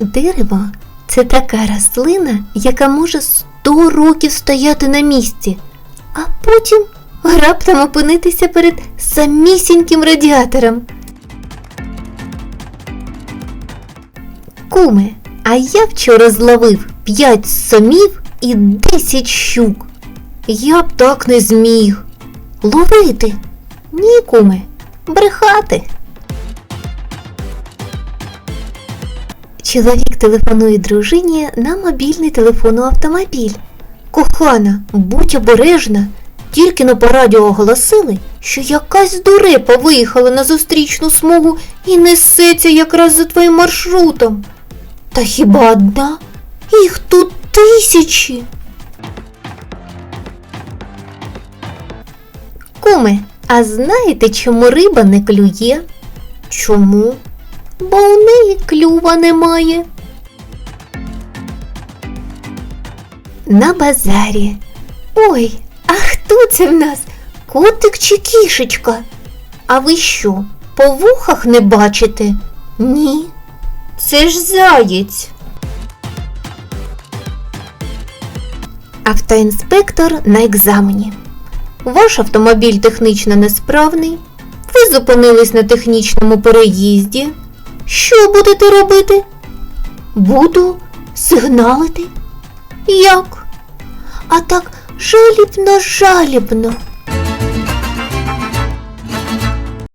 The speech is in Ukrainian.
Дерево це така рослина, яка може 100 років стояти на місці, а потім раптом опинитися перед самісіньким радіатором. Куме, а я вчора зловив 5 сомів і 10 щук. Я б так не зміг. Ловити? Ні, куме, брехати. Чоловік телефонує дружині на мобільний телефон у автомобіль. Кохана, будь обережна. Тільки на по радіо оголосили, що якась дурепа виїхала на зустрічну смугу і несеться якраз за твоїм маршрутом. Та хіба одна? Їх тут тисячі. Куме, а знаєте, чому риба не клює? Чому? Бо у неї клюва немає. На базарі. Ой, а хто це в нас? Котик чи кішечка? А ви що, по вухах не бачите? Ні. Це ж заєць. Автоінспектор на екзамені. Ваш автомобіль технічно несправний. Ви зупинились на технічному переїзді. Що будете робити? Буду сигналити. Як? А так жалібно жалібно.